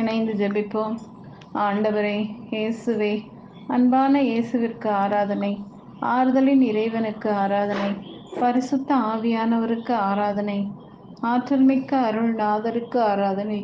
இணைந்து ஜெபிப்போம். ஆண்டவரே இயேசுவே அன்பான இயேசுவிற்கு ஆராதனை. ஆறுதலின் இறைவனுக்கு ஆராதனை. பரிசுத்த ஆவியானவருக்கு ஆராதனை. ஆற்றல்மிக்க அருள்நாதருக்கு ஆராதனை.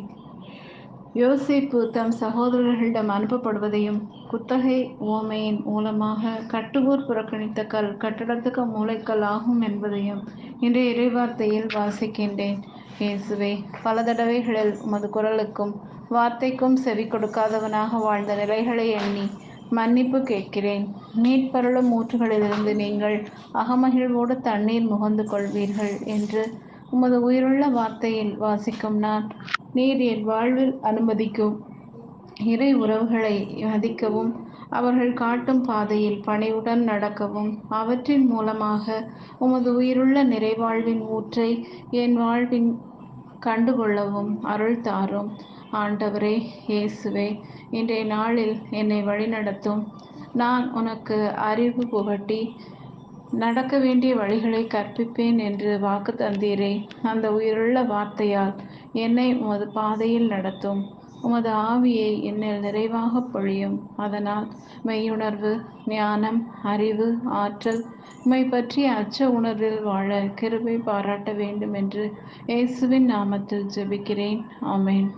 யோசிப்பு தம் சகோதரர்களிடம் அனுப்பப்படுவதையும் குத்தகை ஓமையின் மூலமாக கட்டுவோர் புறக்கணித்த கல் கட்டடத்துக்கு மூளைக்கல் ஆகும் என்பதையும் இன்றைய இறைவார்த்தையில் வாசிக்கின்றேன். இயேசுவே பல தடவைகளில் உமது குரலுக்கும் வார்த்தைக்கும் செவி கொடுக்காதவனாக வாழ்ந்த நிலைகளை எண்ணி மன்னிப்பு கேட்கிறேன். நீட்பருளும் ஊற்றுகளிலிருந்து நீங்கள் அகமகிழ்வோடு தண்ணீர் முகந்து கொள்வீர்கள் என்று உமது உயிருள்ள வார்த்தையில் வாசிக்கும் நான். நீர் என் வாழ்வில் அனுமதிக்கும் இறை உறவுகளை மதிக்கவும் அவர்கள் காட்டும் பாதையில் பணிவுடன் நடக்கவும் அவற்றின் மூலமாக உமது உயிருள்ள நிறைவாழ்வின் ஊற்றை என் வாழ்வின் கண்டுகொள்ளவும் அருள் தாரும். ஆண்டவரே இயேசுவே இன்றைய நாளில் என்னை வழிநடத்தும். நான் உனக்கு அறிவு புகட்டி நடக்க வேண்டிய வழிகளை கற்பிப்பேன் என்று வாக்கு தந்தீரே. அந்த உயிருள்ள வார்த்தையால் என்னை உமது பாதையில் நடத்தும். உமது ஆவியை என்னில் நிறைவாக பொழியும். அதனால் மெய்யுணர்வு ஞானம் அறிவு ஆற்றல் உமை பற்றிய அச்ச உணர்வில் வாழ கிருபை பாராட்ட வேண்டும் என்று இயேசுவின் நாமத்தில் ஜெபிக்கிறேன். ஆமேன்.